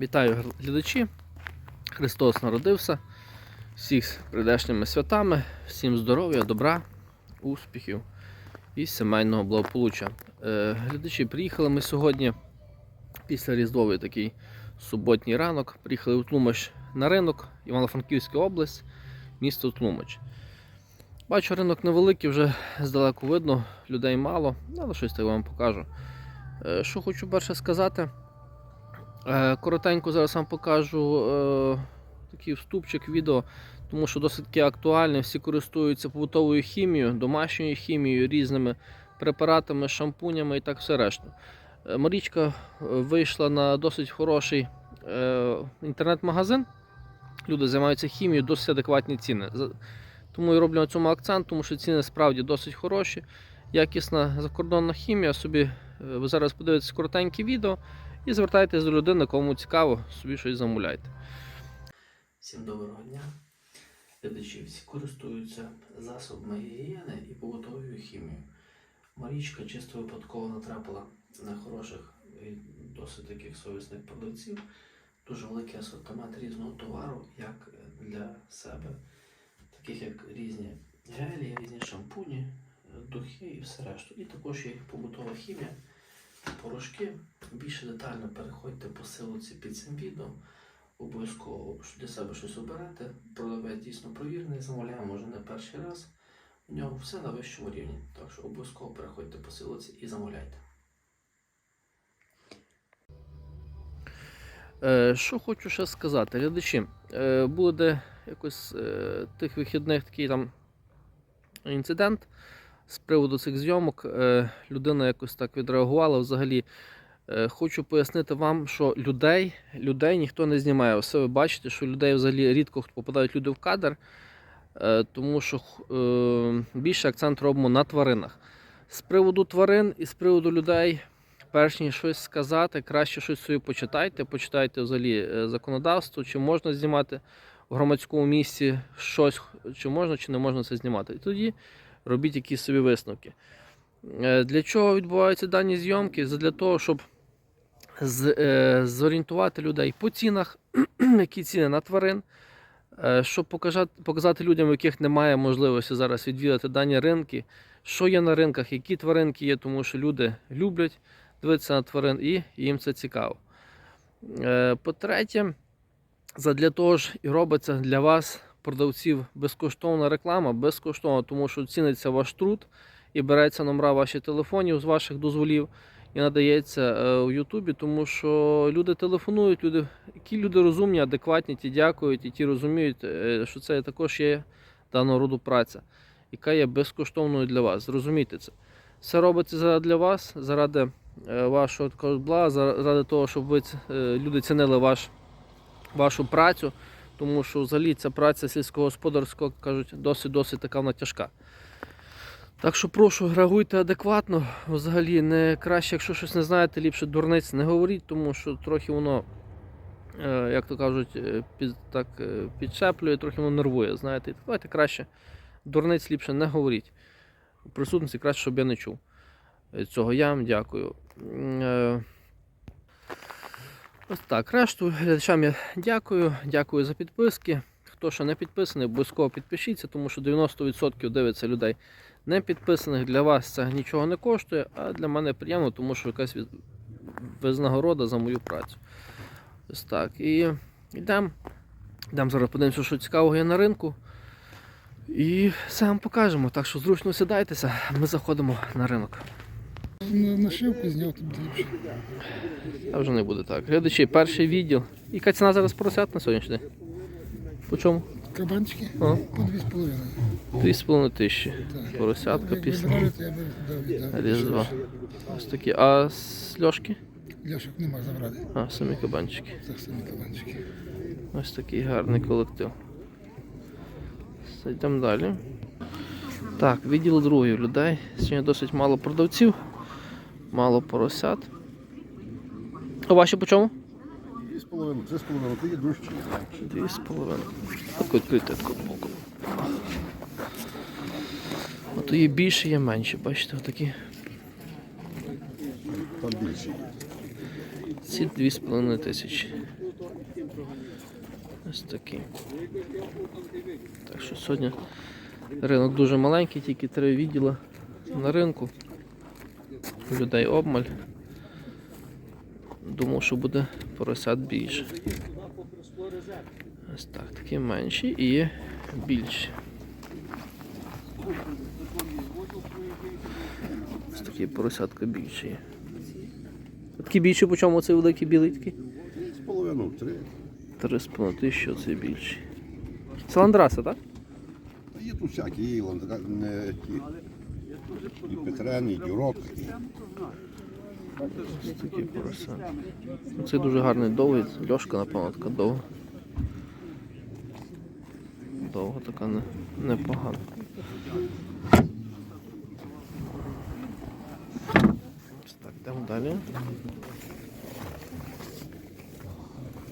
Вітаю глядачі. Христос народився. Всіх з прийдешніми святами, всім здоров'я, добра, успіхів і сімейного благополуччя. Е, глядачі, приїхали ми сьогодні після Різдвовий такий суботній ранок. Приїхали у Тлумач на ринок, Івано-Франківська область, місто Тлумач. Бачу, ринок невеликий, вже здалеку видно, людей мало, але щось так вам покажу. Е, Що хочу перше сказати. Е, Коротенько зараз вам покажу е, такий вступчик відео, тому що досить актуальне. Всі користуються побутовою хімією, домашньою хімією, різними препаратами, шампунями і так все решта. Е, Марічка вийшла на досить хороший інтернет-магазин. Люди займаються хімією, досить адекватні ціни. Тому і роблю на цьому акцент, тому що ціни справді досить хороші. Якісна закордонна хімія. Собі ви зараз подивитесь коротеньке відео і звертайтесь до людини, кому цікаво, собі щось замовляйте. Всім доброго дня. Глядачі всі користуються засобами гігієни і побутовою хімією. Марічка чисто випадково натрапила на хороших і досить таких совісних продавців. Дуже великий асортимент різного товару, як для себе, таких як різні гелі, різні шампуні, духи і все решту. І також є побутова хімія, порошки. Більше детально переходьте по силці під цим відео. Обов'язково для себе щось оберете. Продавець дійсно провірений, замовляємо може не перший раз. У нього все на вищому рівні. Так що обов'язково переходьте по силці і замовляйте. Е, що хочу ще сказати, глядачі, е, буде якось е, тих вихідних такий там інцидент з приводу цих зйомок. Е, людина якось так відреагувала. Взагалі, е, хочу пояснити вам, що людей, людей ніхто не знімає. Все ви бачите, що людей взагалі рідко попадають люди в кадр, е, тому що більше акцент робимо на тваринах. З приводу тварин і з приводу людей перш ніж щось сказати, краще щось собі почитайте. Почитайте взагалі законодавство, чи можна знімати в громадському місці щось, чи можна, чи не можна це знімати. І тоді робіть якісь собі висновки. Е, Для чого відбуваються дані зйомки? Для того, щоб е, зорієнтувати людей по цінах, які ціни на тварин, е, щоб показати, людям, у яких немає можливості зараз відвідати дані ринки, що є на ринках, які тваринки є, тому що люди люблять дивитися на тварин і їм це цікаво. По-третє, задля того ж і робиться для вас, продавців, безкоштовна реклама, безкоштовна, тому що ціниться ваш труд і береться номера ваших телефонів з ваших дозволів і надається е, у Ютубі, тому що люди телефонують, люди, які люди розумні, адекватні, ті дякують, і ті розуміють, е, що це також є даного роду праця, яка є безкоштовною для вас. Зрозумійте це. Все робиться для вас, заради е, вашого такого заради того, щоб ви, люди цінили ваш, вашу працю, тому що взагалі ця праця сільськогосподарського, кажуть, досить-досить така вона тяжка. Так що прошу, реагуйте адекватно. Взагалі, не краще, якщо щось не знаєте, ліпше дурниць не говоріть, тому що трохи воно, е, як то кажуть, е, під, так, е, підшеплює, трохи воно нервує. Знаєте, давайте краще дурниць ліпше не говоріть. У присутності краще, щоб я не чув. Цього я вам дякую. Ось так. Решту глядачам я дякую. Дякую за підписки. Хто ще не підписаний, обов'язково підпишіться, тому що 90% дивиться людей не підписаних. Для вас це нічого не коштує, а для мене приємно, тому що якась визнагорода за мою працю. Ось так. І йдемо. Йдемо зараз подивимося, що цікавого є на ринку. І все вам покажемо. Так що зручно сідайтеся, ми заходимо на ринок. На нашивку зняв тут ліпше. Та вже не буде так. Глядачі, перший відділ. Яка ціна зараз поросят на сьогоднішній день? По чому? Кабанчики О, по 2,5. 2,5 тисячі. Поросятка Як після вибирали, то я би. Різдва. Ось такі. А сльошки? Ляшок нема забрати. А, самі кабанчики. Так самі кабанчики. Ось такий гарний колектив. Йдемо далі. Так, відділ другий людей. Сьогодні досить мало продавців, мало поросят. А ваші по чому? Дві з половиною, три з половиною, ти є дужчі. Дві з половиною. Так відкрити таку боку. Ото є більше, є менше. Бачите, отакі. Там більші. Ці дві з половиною тисячі. Ось такий. Так що сьогодні ринок дуже маленький, тільки три відділи на ринку. Людей обмаль. Думав, що буде поросят більше. Ось так, такі менші і є більші. Ось такі поросятка більші. Такі більші, по чому цей великий білий такий? З половину, три. Три з половиною тисячі, це більші. Це ландраса, так? Є тут всякі, не, ті, і Петрен, і Дюрок. І... Ось такі поросятки. Ну, Це дуже гарний довгий, льошка, напевно, така довга. Довга така не, непогана. Так, йдемо далі.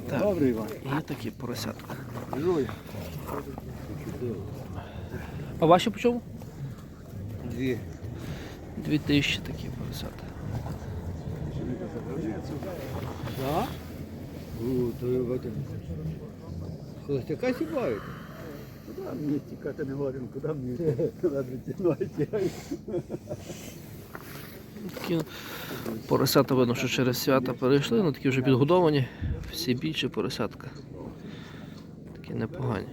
Так, Добрий Іван. є такі поросятка. А ваші по чому? Дві. Дві тисячі такі поросята. Да? Ну, то ви бачите. Холостяка сібають. Куди мені тікати не говоримо, куди мені куди? Такі поросята видно, що через свята перейшли, ну такі вже підгодовані, всі більші поросятка. Такі непогані.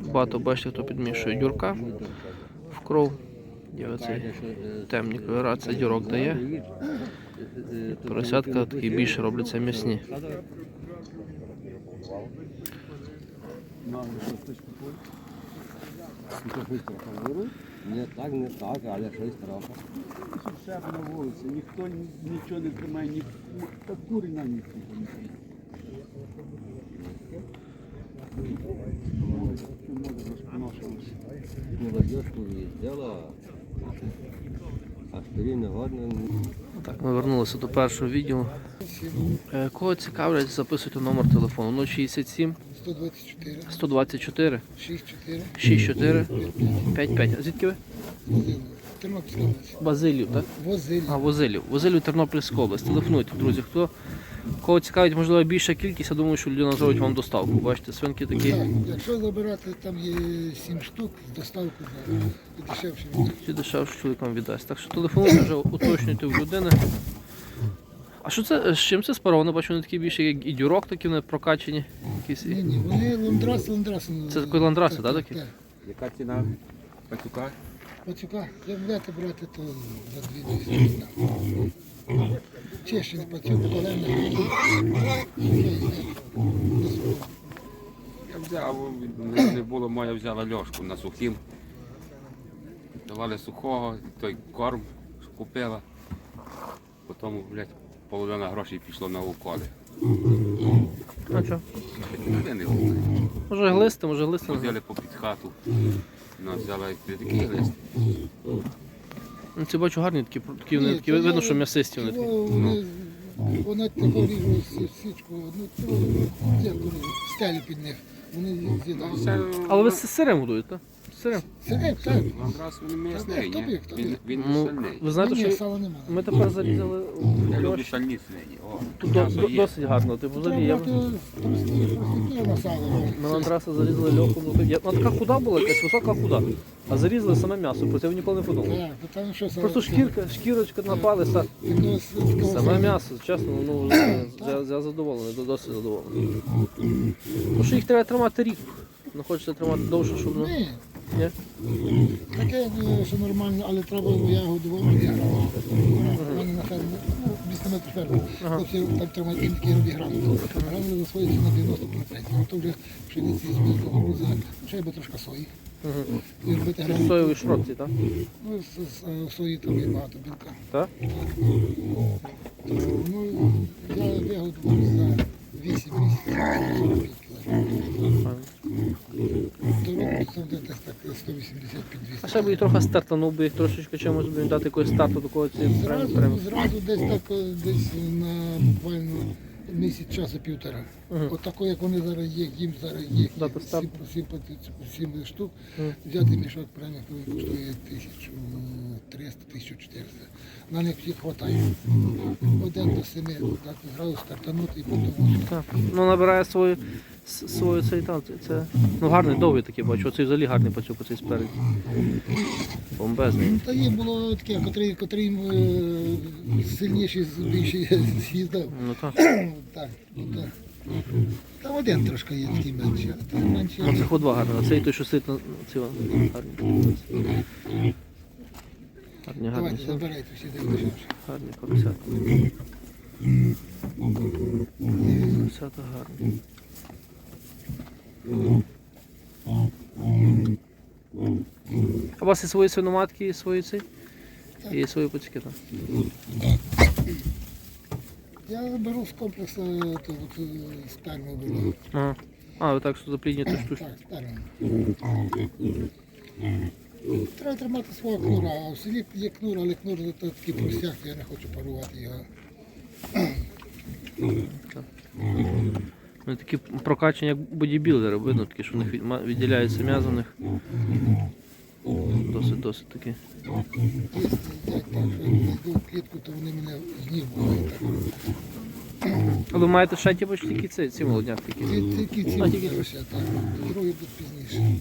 Багато бачите, хто підмішує дюрка в кров. І оцей темні кольора, це дюрок дає. І поросятка такі більше робляться м'ясні. Не так, не так, але щось трохи. Все на вулиці, ніхто нічого не тримає, ні кури на ніхто не тримає. Чому розпоношилося? Молодежку їздила, аспірин годно. Так, ми вернулися до першого відео. Кого цікавлять, записуйте номер телефону 067 124, 124 64, 64 55. А Звідки ви? Тернопільська область. Базилів, так? Возилів. А, Возилів. Возилів Тернопільська область. Телефонуйте, друзі. Хто Кого цікавить, можливо, більша кількість, я думаю, що людина зробить вам доставку. Бачите, свинки такі. Якщо забирати, там є 7 штук доставку доставкою і дешевше. Чи дешевше чоловікам віддасть. Так що телефон вже уточнюйте в людини. А що це, з чим це спаровано? Бачу, вони такі більше, як і дюрок, такі вони прокачені. Якісь. Ні, ні, вони ландраси, ландраси. Це такої ландраси, так, такі? Яка ціна пацюка? Пацюка, як будете брати, то за 2000. Чешин по цьому колено. Я взяв, не, було моя взяла льошку на сухим. Давали сухого, той корм купила. Потім, блядь, половина грошей пішло на уколи. А що? Я не. Може глисти, може глисти. Взяли попід хату. Вона взяла такий глист. Ну, Це бачу гарні такі, такі, вони, Ні, такі видно, я- що м'ясисті вони такі. Того Вони, вона тако ріжу січку, ну, то, я кажу, стелі під них. Вони Ну, з'їдають. Але ви з сирем годуєте, так? Так. Якраз він ні? Ну, сильний. ви знаєте, Ні, що сала немає. ми тепер зарізали Я люблю льош. сальні свині. О, Тут до- м'ясо до- є. досить гарно. Типу, взагалі, я Треба брати прості, прості на сало. ми на Андраса зарізали льоху. Ну, я, вона така худа була, якась висока худа. А зарізали саме м'ясо, про це ви ніколи не подумали. Так, то там що сало? Просто шкірка, шкірочка напали, са- такого саме м'ясо, чесно, ну я, я задоволений, до- досить задоволений. Тому що їх треба тримати рік. Не хочеться тримати довше, щоб ну. Ні, Ні? таке, ну, що нормально, але треба я годував. У мене на фермі, ну, 200 метрів ферми. Хлопці там тримають він такий обіграв. Гранули засвоїться на 90%. А то вже пшениці збігли, грузи, ще би трошки сої. І робити гранули. соєві так? Ну, з, з сої там є багато білка. Так? Ну, я вигодував за 8 місяців 45 кілограмів. До року це буде десь так 180 під 200. А ще б і трохи стартанув би їх трошечки чимось би їм дати якогось старту ці прям, Зразу, зразу десь так, десь на буквально місяць часу півтора. Мгм. От тако, як вони зараз є, їм зараз є Дата старту. 7, 7, штук. Мгм. Взяти мішок прямо коштує 1300 1400 На них всіх вистачає. Один до семи так зразу стартанути і потім. Так. Ну набирає свою, с- свою цей там. Це, ну гарний, довгий такий бачу. Оцей взагалі гарний пацюк, оцей спереді. Бомбезний. Та є було таке, котрий, котрий е, сильніший, більший з'їздав. Ну так. Так, ну так. Там один трошки є такий менший, а менший. Ну це ходва гарна. Цей той, що сидить на цього. Гарні. Гарні, гарні. Давайте, забирайте всі дивіться. Гарні поросята. Поросята гарні. А у вас і свої свиноматки, і свої ці? І свої пацюки там? Я беру з комплексу то, от, е, сперму беру. Ага. А, ви так запліднюєте штучку. Так, сперму. Треба тримати свого кнура, а в селі є кнур, але кнур то такий простяг, я не хочу парувати його. Вони такі прокачані, як бодібілдери, видно такі, що в них відділяється м'язо в них. Досить, досить такі. Клітку, то вони мене знімають. А ви маєте ще ті почти тільки ці, ці молодняк такі. Тільки ці лише так. Другі будуть пізніше.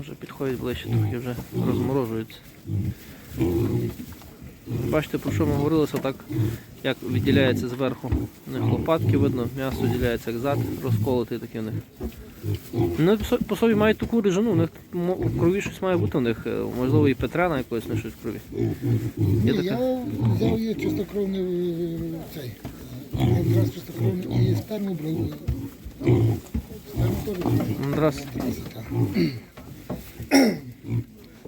Вже підходять ближче, трохи вже розморожуються. Бачите, про що ми говорилися, так як відділяється зверху. У них лопатки видно, м'ясо відділяється як зад, розколотий такий у них. Ну, по собі мають таку режину, у них в крові щось має бути у них, е, можливо, і Петрена якось на щось в крові. Є Ні, таке? я взяв її чистокровний е, цей. Якраз чистокровний і сперму брав. Сперму теж. Раз.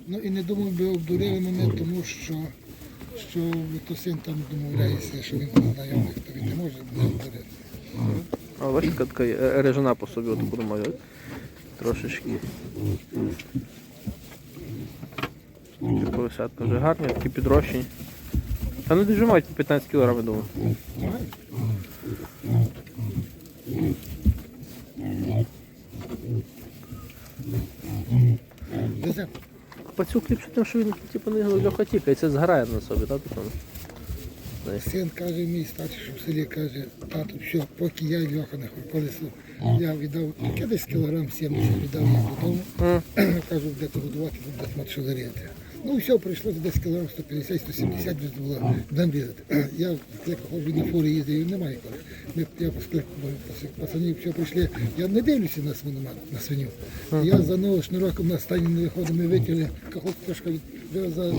Ну і не думав би обдурили мене, тому що, що то син там домовляється, що він знайомий, то він не може мене обдурити. А бачите, така е, режина по собі отаку має. Трошечки. Такі Поросятка вже гарні, такі підрощені. Та не дуже мають по 15 кг, я думаю. Везе. Пацюк ліпше тим, що він типу, не легко тікає, це згорає на собі, так? Типу? Син каже, мій старший, що в селі каже, тату, все, поки я і Льоха не колесо, я віддав десь кілограм 70 віддав їм додому. Кажу, де то годувати, де мати що заряти. Ну все, прийшло десь кілограм 150-170 вже було будемо різати. Я ходжу на фурі їздив, немає коли. Ми, я пацанів, все прийшли. Я не дивлюся на свиню, на свиню. Я за новим шнуроком на стані не виходив, ми витягли, кахот трошки за, за, за,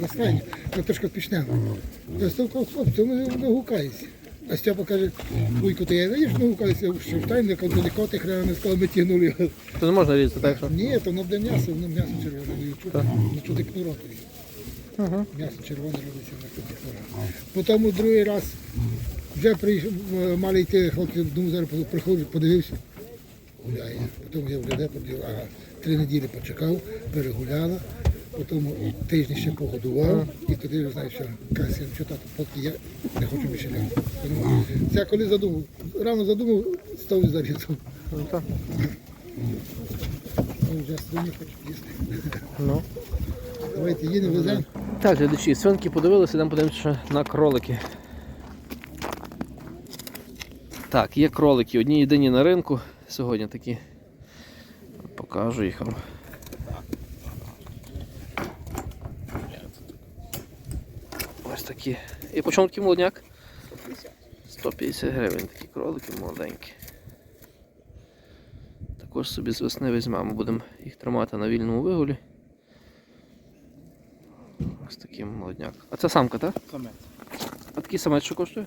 за стайню, трошки пішнемо. Я став хлопці, вони гукаються. А Степа каже, вуйку, ти я видиш, не гукаюся, що штайн, як далеко ти хрена не сказав, ми тягнули його. То не можна різати, так що? Ні, то воно буде м'ясо, воно м'ясо червоне. Нічого так не робить. Ага. М'ясо червоне робиться на культура. Потім другий раз вже прийшов, е, мали йти хлопці, думаю, зараз приходжу, подивився, гуляє. Потім я вже де подивив, ага, три неділі почекав, перегуляла, потім тиждень ще погодував, і тоді вже знаєш, що каже, що тато, поки я не хочу більше лягати. Це коли задумав, рано задумав, став і зарізав. Ну, так. Ну, вже свині хочу їсти. Ну. Давайте їдемо, веземо. Так, глядачі, свинки подивилися, йдемо подивимося на кролики. Так, є кролики, одні єдині на ринку. Сьогодні такі. Покажу їх вам. Такі. І по чому такий молодняк? 150 гривень такі кролики молоденькі. Також собі з весни візьмемо, будемо їх тримати на вільному вигулі. Ось такий молодняк. А це самка, так? Самець. А такий самець що коштує?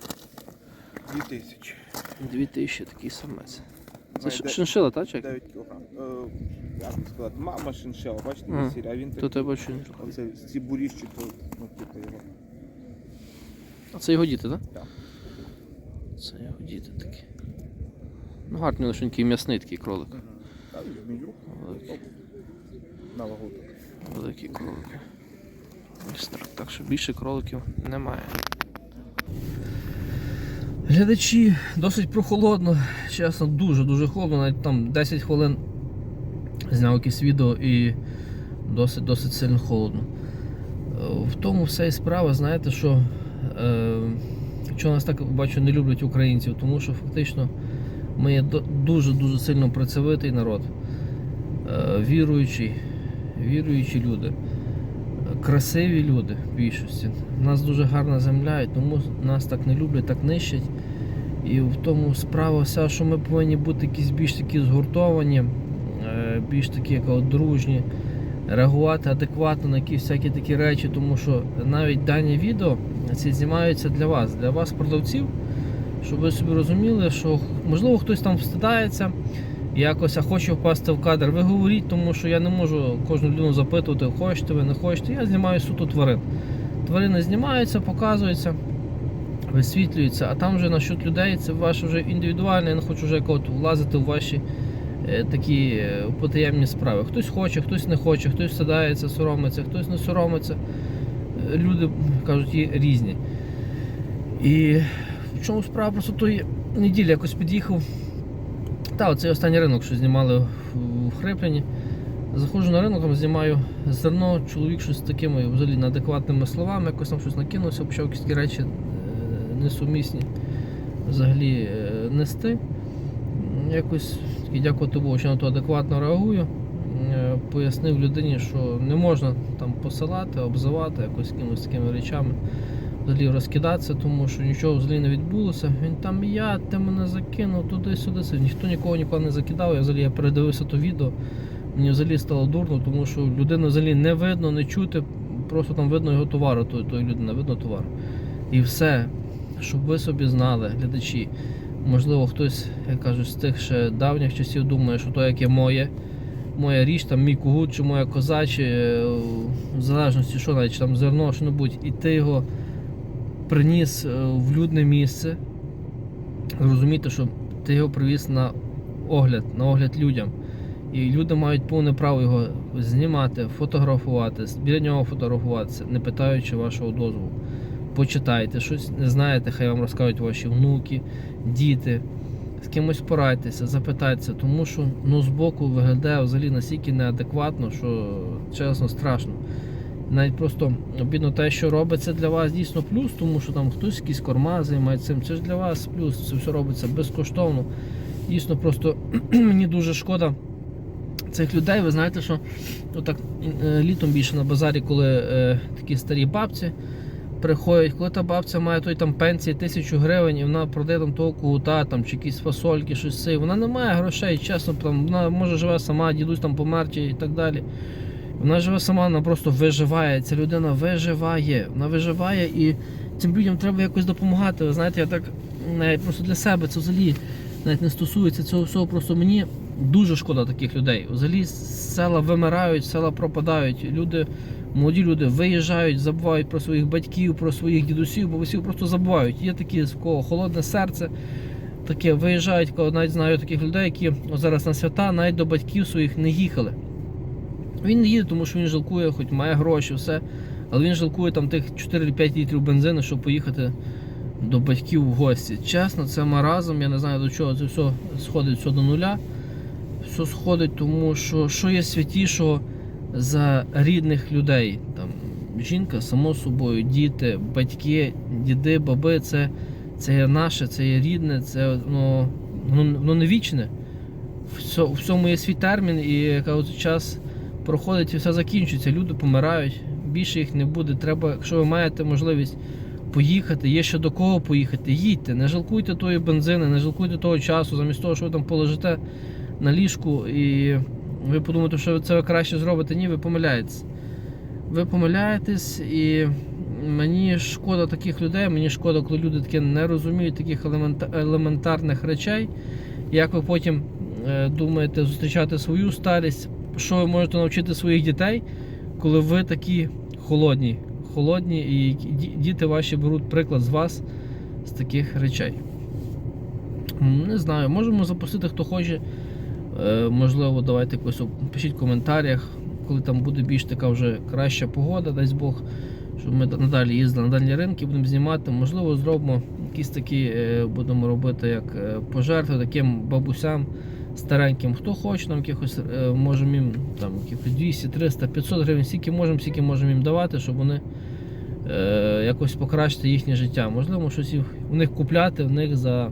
Дві тисячі. 2000 такий самець. Це Має ш- де- шиншила, так? Чи? 9 кілограм. Е, як би сказати, мама шиншила, бачите, не а він Тут такий. я бачу. Оце ці буріщі, то ну, типу його. А це його діти, так? Так. Це його діти такі. Ну гарний лишенький м'ясний такий кролик. Великий, на вагу так. що більше кроликів немає. Глядачі досить прохолодно, чесно, дуже-дуже холодно, навіть там 10 хвилин зняв якесь відео і досить досить сильно холодно. Е, В тому вся і справа, знаєте, що чого нас так бачу не люблять українців, тому що фактично ми є дуже-дуже сильно працьовитий народ, е, віруючий, віруючі люди, е, красиві люди в більшості. У нас дуже гарна земля, і тому нас так не люблять, так нищать. І в тому справа вся, що ми повинні бути якісь більш такі згуртовані, е, більш такі як дружні, реагувати адекватно на якісь всякі такі речі, тому що навіть дані відео ці знімаються для вас, для вас, продавців, щоб ви собі розуміли, що можливо хтось там встидається, якось а хоче впасти в кадр. Ви говоріть, тому що я не можу кожну людину запитувати, хочете ви, не хочете. Я знімаю суто тварин. Тварини знімаються, показуються висвітлюється, а там вже насчет людей це ваше вже індивідуальне, я не хочу вже влазити в ваші такі е, потаємні справи. Хтось хоче, хтось не хоче, хтось садається, соромиться, хтось не соромиться. Е, Люди кажуть, є різні. І в чому справа просто тої неділі якось під'їхав. Та, оцей останній ринок, що знімали в- Хриплені. Заходжу на ринок, там знімаю зерно, чоловік щось з такими взагалі неадекватними словами, якось там щось накинувся, почав якісь речі е, несумісні взагалі е, нести. Якось дякувати Богу, що на то адекватно реагую. Е, Пояснив людині, що не можна там посилати, обзивати якось якимось такими речами, взагалі розкидатися, тому що нічого взагалі не відбулося. Він там я, ти мене закинув туди-сюди. сюди». Ніхто нікого ніколи не закидав. Я взагалі я передивився то відео. Мені взагалі стало дурно, тому що людину взагалі не видно, не чути, просто там видно його товару, той людина, видно товар. І все, щоб ви собі знали, глядачі. Можливо, хтось, як кажуть, з тих ще давніх часів думає, що то яке моє, моя річ, там мій кугут чи моя коза, чи е, в залежності, що навіть чи там зерно, що небудь, і ти його приніс е, в людне місце. Розумієте, що ти його привіз на огляд, на огляд людям. І люди мають повне право його знімати, фотографувати, біля нього фотографуватися, не питаючи вашого дозволу. Почитайте, щось не знаєте, хай вам розкажуть ваші внуки, діти. З кимось порадьтеся, запитайтеся, тому що ну, збоку виглядає взагалі настільки неадекватно, що чесно страшно. Навіть просто обідно те, що робиться для вас дійсно плюс, тому що там хтось якісь корма займається цим. Це ж для вас плюс, це все робиться безкоштовно. Дійсно, просто мені дуже шкода цих людей. Ви знаєте, що отак е, літом більше на базарі, коли е, такі старі бабці приходять, коли та бабця має той там пенсії тисячу гривень, і вона продає там того кута, там чи якісь фасольки, щось це. Вона не має грошей, чесно, там вона може живе сама, дідусь там помер чи і так далі. Вона живе сама, вона просто виживає. Ця людина виживає. Вона виживає і цим людям треба якось допомагати. Ви знаєте, я так просто для себе це взагалі навіть не стосується цього всього. Просто мені дуже шкода таких людей. Взагалі села вимирають, села пропадають. Люди, молоді люди виїжджають, забувають про своїх батьків, про своїх дідусів, бо всі просто забувають. Є такі, в кого холодне серце. Таке виїжджають, коли навіть знаю таких людей, які зараз на свята навіть до батьків своїх не їхали. Він не їде, тому що він жалкує, хоч має гроші, все. Але він жалкує там тих 4-5 літрів бензину, щоб поїхати до батьків в гості. Чесно, це маразм, я не знаю до чого це все сходить все до нуля. Все сходить, тому що що є святішого за рідних людей. Там, жінка, само собою, діти, батьки, діди, баби, це, це є наше, це є рідне, це ну, воно, воно не вічне. У всьому є свій термін, і от час проходить і все закінчується. Люди помирають, більше їх не буде. Треба, якщо ви маєте можливість поїхати, є ще до кого поїхати, їдьте, не жалкуйте тої бензини, не жалкуйте того часу, замість того, що ви там полежите на ліжку і ви подумаєте, що це ви краще зробите. Ні, ви помиляєтесь. Ви помиляєтесь і мені шкода таких людей, мені шкода, коли люди таке не розуміють таких елементарних речей. Як ви потім е, думаєте зустрічати свою старість, що ви можете навчити своїх дітей, коли ви такі холодні, холодні, і діти ваші беруть приклад з вас з таких речей. Не знаю, можемо запустити, хто хоче. Е, Можливо, давайте якось пишіть в коментарях, коли там буде більш така вже краща погода, дасть Бог, щоб ми надалі їздили на дальні ринки, будемо знімати. Можливо, зробимо якісь такі е, будемо робити як е, пожертви таким бабусям стареньким. Хто хоче, нам якихось можемо їм там якихось 200, 300, 500 гривень, скільки можемо, скільки можемо їм давати, щоб вони якось покращити їхнє життя. Можливо, щось у них купляти, в них за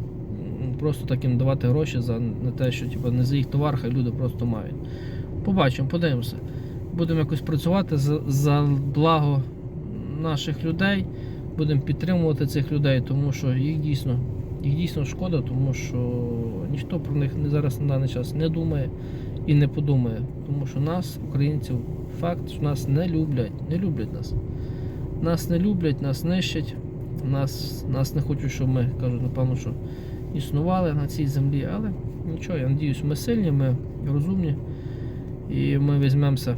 просто так їм давати гроші за не те, що типу, не за їх товар, хай люди просто мають. Побачимо, подивимося. Будемо якось працювати за, за благо наших людей. Будемо підтримувати цих людей, тому що їх дійсно, їх дійсно шкода, тому що ніхто про них зараз на даний час не думає і не подумає. Тому що нас, українців, факт, що нас не люблять, не люблять нас. Нас не люблять, нас нищать, нас, нас не хочуть, щоб ми кажуть, напевно, що існували на цій землі, але нічого, я надіюсь, ми сильні, ми розумні. І ми візьмемося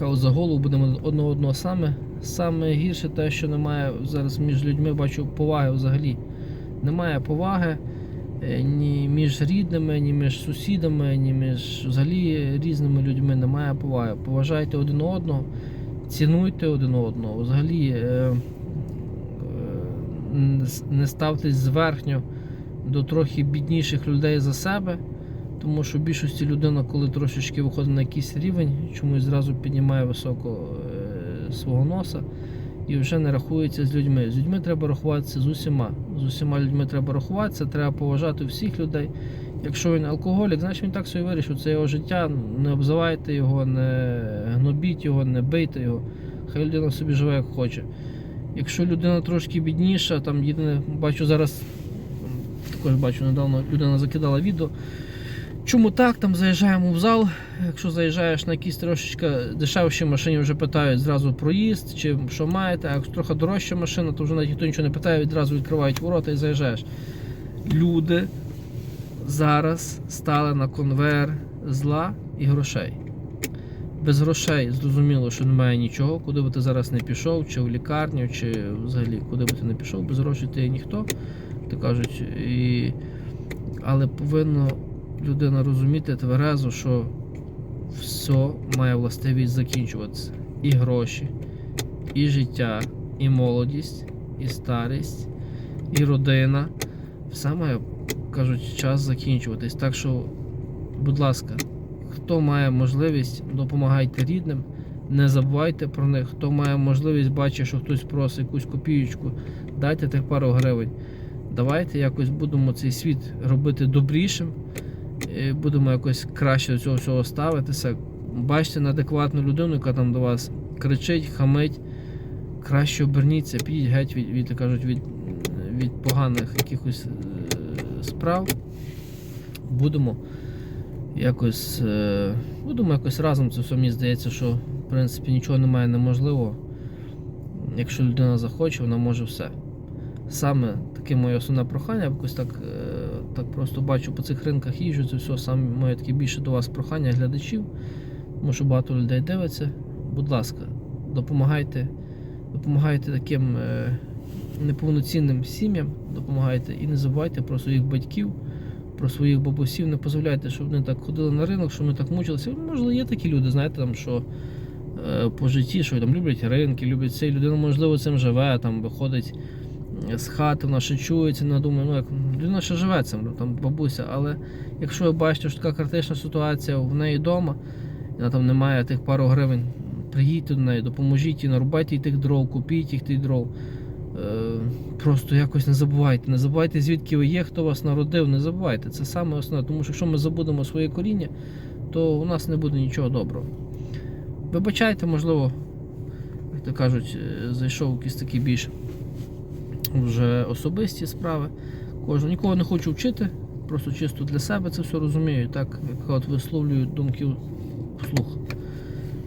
за голову, будемо одне одного саме. Саме гірше те, що немає зараз між людьми, бачу поваги взагалі. Немає поваги е, ні між рідними, ні між сусідами, ні між взагалі різними людьми. Немає поваги. Поважайте один одного, цінуйте один одного. Взагалі е, е, не ставтесь зверхньо до трохи бідніших людей за себе. Тому що в більшості людина, коли трошечки виходить на якийсь рівень, чомусь зразу піднімає високо е, свого носа і вже не рахується з людьми. З людьми треба рахуватися з усіма. З усіма людьми треба рахуватися, треба поважати всіх людей. Якщо він алкоголік, значить він так собі вирішив. Це його життя. Не обзивайте його, не гнобіть його, не бийте його. Хай людина собі живе як хоче. Якщо людина трошки бідніша, там єдине, бачу зараз, також бачу недавно людина закидала відео. Чому так? Там заїжджаємо в зал. Якщо заїжджаєш на якісь трошечки дешевші машині, вже питають зразу проїзд, чи що маєте, а якщо трохи дорожча машина, то вже навіть ніхто нічого не питає, відразу відкривають ворота і заїжджаєш. Люди зараз стали на конвейер зла і грошей. Без грошей зрозуміло, що немає нічого, куди би ти зараз не пішов, чи в лікарню, чи взагалі куди би ти не пішов, без грошей ти ніхто, то кажуть. І... Але повинно людина розуміти тверезо, що все має властивість закінчуватися. І гроші, і життя, і молодість, і старість, і родина. Все має, кажуть, час закінчуватись. Так що, будь ласка, хто має можливість, допомагайте рідним, не забувайте про них. Хто має можливість, бачить, що хтось просить якусь копієчку, дайте тих пару гривень. Давайте якось будемо цей світ робити добрішим. І будемо якось краще до цього всього ставитися. Бачите неадекватну людину, яка там до вас кричить, хамить. Краще оберніться, підіть геть від, від, кажуть, від, від поганих якихось е, справ. Будемо якось, е, будемо якось разом це все. Мені здається, що в принципі нічого немає неможливого. Якщо людина захоче, вона може все. Саме таке моє основне прохання, якось так, е, так просто бачу по цих ринках їжджу, це все саме моє таке більше до вас прохання глядачів, тому що багато людей дивиться. Будь ласка, допомагайте, допомагайте таким е, неповноцінним сім'ям, допомагайте і не забувайте про своїх батьків, про своїх бабусів. Не дозволяйте, щоб вони так ходили на ринок, щоб вони так мучилися. Можливо, є такі люди, знаєте, там, що е, по житті, що там люблять ринки, люблять це, людина, можливо, цим живе, там виходить з хати, вона ще чується, вона думає, ну як людина ще живе цим, там бабуся. Але якщо ви бачите, що така критична ситуація в неї вдома, і вона там немає тих пару гривень, приїдьте до неї, допоможіть їй, нарубайте їй тих дров, купіть їх тих дров. Е, Просто якось не забувайте. Не забувайте, звідки ви є, хто вас народив, не забувайте. Це саме основне, тому що якщо ми забудемо своє коріння, то у нас не буде нічого доброго. Вибачайте, можливо, як то кажуть, е, зайшов якийсь такий більш вже особисті справи. Кожен нікого не хочу вчити, просто чисто для себе це все розумію. Так, як от висловлюю думки вслух.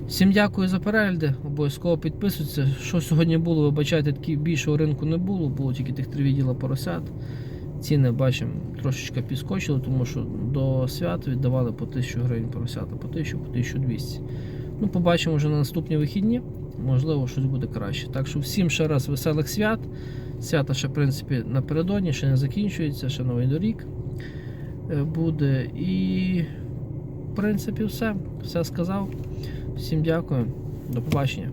Всім дякую за перегляди. Обов'язково підписуйтесь. Що сьогодні було, вибачайте, такі більшого ринку не було, було тільки тих три відділа поросят. Ціни бачимо трошечки підскочили, тому що до свят віддавали по 1000 гривень поросята, по 1000, по 1200. Ну, побачимо вже на наступні вихідні. Можливо, щось буде краще. Так що всім ще раз веселих свят. Свята ще, в принципі, напередодні, ще не закінчується, ще новий дорік е, буде. І, в принципі, все. Все сказав. Всім дякую. До побачення.